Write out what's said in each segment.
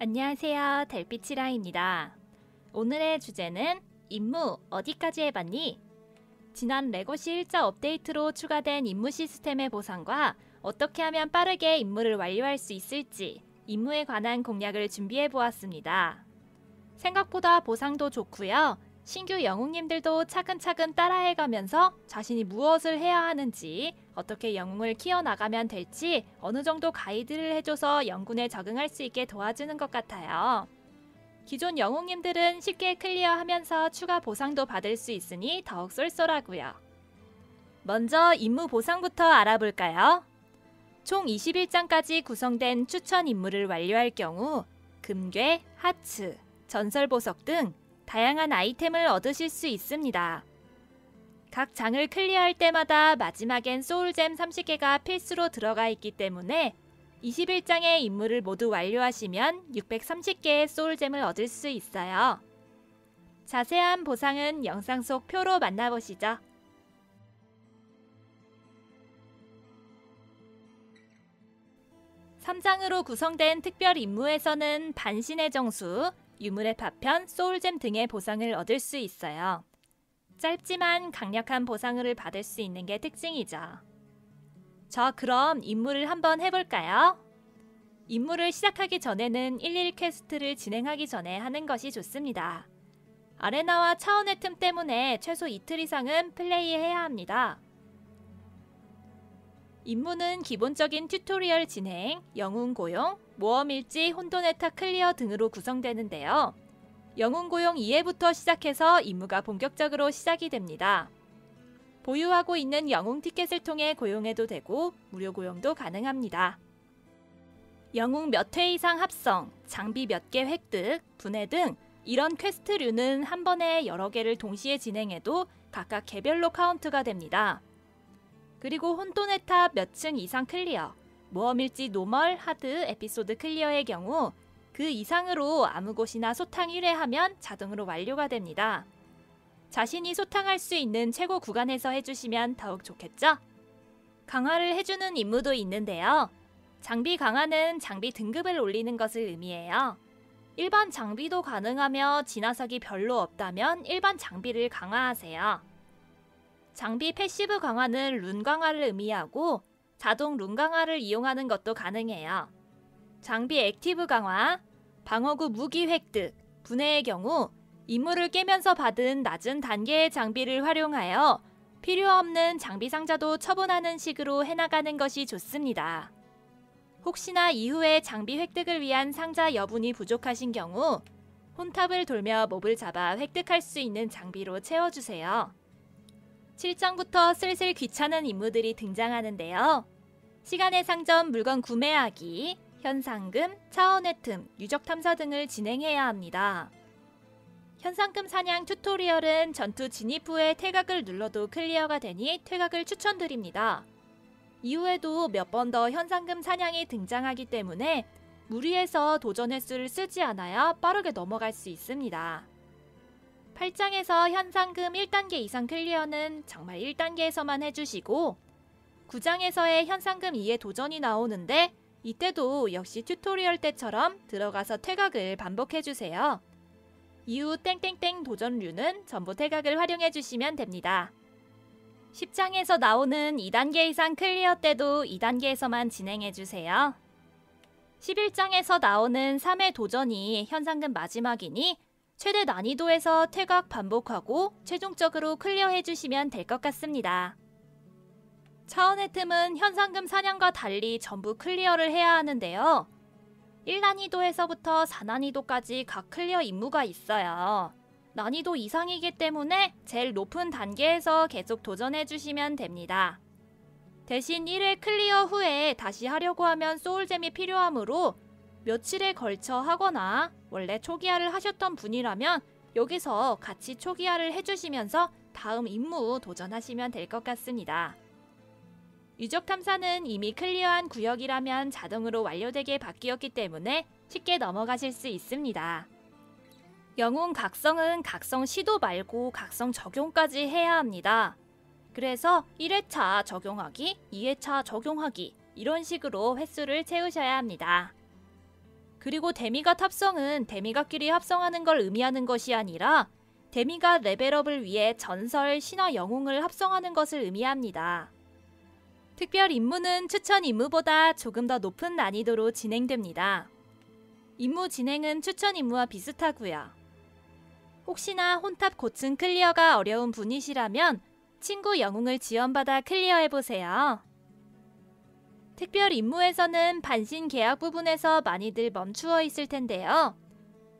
안녕하세요. 달빛이라입니다. 오늘의 주제는 임무 어디까지 해봤니? 지난 레고시 1자 업데이트로 추가된 임무 시스템의 보상과 어떻게 하면 빠르게 임무를 완료할 수 있을지 임무에 관한 공략을 준비해 보았습니다. 생각보다 보상도 좋고요. 신규 영웅님들도 차근차근 따라해 가면서 자신이 무엇을 해야 하는지 어떻게 영웅을 키워나가면 될지 어느 정도 가이드를 해줘서 영군에 적응할 수 있게 도와주는 것 같아요. 기존 영웅님들은 쉽게 클리어하면서 추가 보상도 받을 수 있으니 더욱 쏠쏠하고요. 먼저 임무 보상부터 알아볼까요? 총 21장까지 구성된 추천 임무를 완료할 경우 금괴, 하츠, 전설 보석 등 다양한 아이템을 얻으실 수 있습니다. 각 장을 클리어할 때마다 마지막엔 소울잼 30개가 필수로 들어가 있기 때문에 21장의 임무를 모두 완료하시면 630개의 소울잼을 얻을 수 있어요. 자세한 보상은 영상 속 표로 만나보시죠. 3장으로 구성된 특별 임무에서는 반신의 정수, 유물의 파편, 소울잼 등의 보상을 얻을 수 있어요. 짧지만 강력한 보상을 받을 수 있는 게 특징이죠. 저 그럼 임무를 한번 해볼까요? 임무를 시작하기 전에는 11 퀘스트를 진행하기 전에 하는 것이 좋습니다. 아레나와 차원의 틈 때문에 최소 이틀 이상은 플레이해야 합니다. 임무는 기본적인 튜토리얼 진행, 영웅 고용, 모험 일지, 혼돈의타 클리어 등으로 구성되는데요. 영웅 고용 2회부터 시작해서 임무가 본격적으로 시작이 됩니다. 보유하고 있는 영웅 티켓을 통해 고용해도 되고 무료 고용도 가능합니다. 영웅 몇 회 이상 합성, 장비 몇 개 획득, 분해 등 이런 퀘스트류는 한 번에 여러 개를 동시에 진행해도 각각 개별로 카운트가 됩니다. 그리고 혼돈의 탑 몇 층 이상 클리어, 모험일지 노멀, 하드, 에피소드 클리어의 경우 그 이상으로 아무 곳이나 소탕 1회 하면 자동으로 완료가 됩니다. 자신이 소탕할 수 있는 최고 구간에서 해주시면 더욱 좋겠죠? 강화를 해주는 임무도 있는데요. 장비 강화는 장비 등급을 올리는 것을 의미해요. 일반 장비도 가능하며 진화석이 별로 없다면 일반 장비를 강화하세요. 장비 패시브 강화는 룬 강화를 의미하고 자동 룬 강화를 이용하는 것도 가능해요. 장비 액티브 강화, 방어구 무기 획득, 분해의 경우 임무를 깨면서 받은 낮은 단계의 장비를 활용하여 필요 없는 장비 상자도 처분하는 식으로 해나가는 것이 좋습니다. 혹시나 이후에 장비 획득을 위한 상자 여분이 부족하신 경우 혼탑을 돌며 몹을 잡아 획득할 수 있는 장비로 채워주세요. 7장부터 슬슬 귀찮은 임무들이 등장하는데요. 시간의 상점 물건 구매하기, 현상금, 차원의 틈, 유적 탐사 등을 진행해야 합니다. 현상금 사냥 튜토리얼은 전투 진입 후에 퇴각을 눌러도 클리어가 되니 퇴각을 추천드립니다. 이후에도 몇 번 더 현상금 사냥이 등장하기 때문에 무리해서 도전 횟수를 쓰지 않아야 빠르게 넘어갈 수 있습니다. 8장에서 현상금 1단계 이상 클리어는 정말 1단계에서만 해주시고 9장에서의 현상금 2의 도전이 나오는데 이때도 역시 튜토리얼 때처럼 들어가서 퇴각을 반복해주세요. 이후 땡땡땡 도전류는 전부 퇴각을 활용해주시면 됩니다. 10장에서 나오는 2단계 이상 클리어 때도 2단계에서만 진행해주세요. 11장에서 나오는 3회 도전이 현상금 마지막이니 최대 난이도에서 퇴각 반복하고 최종적으로 클리어해 주시면 될 것 같습니다. 차원의 틈은 현상금 사냥과 달리 전부 클리어를 해야 하는데요. 1난이도에서부터 4난이도까지 각 클리어 임무가 있어요. 난이도 이상이기 때문에 제일 높은 단계에서 계속 도전해 주시면 됩니다. 대신 1회 클리어 후에 다시 하려고 하면 소울잼이 필요하므로 며칠에 걸쳐 하거나 원래 초기화를 하셨던 분이라면 여기서 같이 초기화를 해주시면서 다음 임무 도전하시면 될 것 같습니다. 유적 탐사는 이미 클리어한 구역이라면 자동으로 완료되게 바뀌었기 때문에 쉽게 넘어가실 수 있습니다. 영웅 각성은 각성 시도 말고 각성 적용까지 해야 합니다. 그래서 1회차 적용하기, 2회차 적용하기 이런 식으로 횟수를 채우셔야 합니다. 그리고 데미갓 합성은 데미갓끼리 합성하는 걸 의미하는 것이 아니라 데미갓 레벨업을 위해 전설, 신화 영웅을 합성하는 것을 의미합니다. 특별 임무는 추천 임무보다 조금 더 높은 난이도로 진행됩니다. 임무 진행은 추천 임무와 비슷하고요. 혹시나 혼탑 고층 클리어가 어려운 분이시라면 친구 영웅을 지원받아 클리어해보세요. 특별 임무에서는 반신 계약 부분에서 많이들 멈추어 있을 텐데요.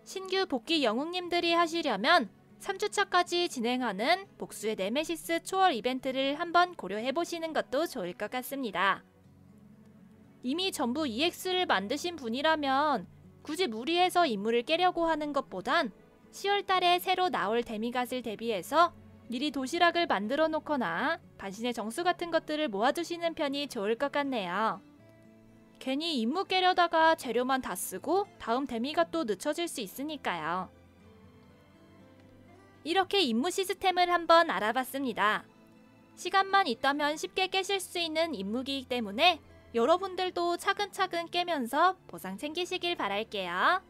신규 복귀 영웅님들이 하시려면 3주차까지 진행하는 복수의 네메시스 초월 이벤트를 한번 고려해 보시는 것도 좋을 것 같습니다. 이미 전부 EX를 만드신 분이라면 굳이 무리해서 임무를 깨려고 하는 것보단 10월달에 새로 나올 데미갓을 대비해서 미리 도시락을 만들어 놓거나 반신의 정수 같은 것들을 모아두시는 편이 좋을 것 같네요. 괜히 임무 깨려다가 재료만 다 쓰고 다음 데미갓도 늦춰질 수 있으니까요. 이렇게 임무 시스템을 한번 알아봤습니다. 시간만 있다면 쉽게 깨실 수 있는 임무기이기 때문에 여러분들도 차근차근 깨면서 보상 챙기시길 바랄게요.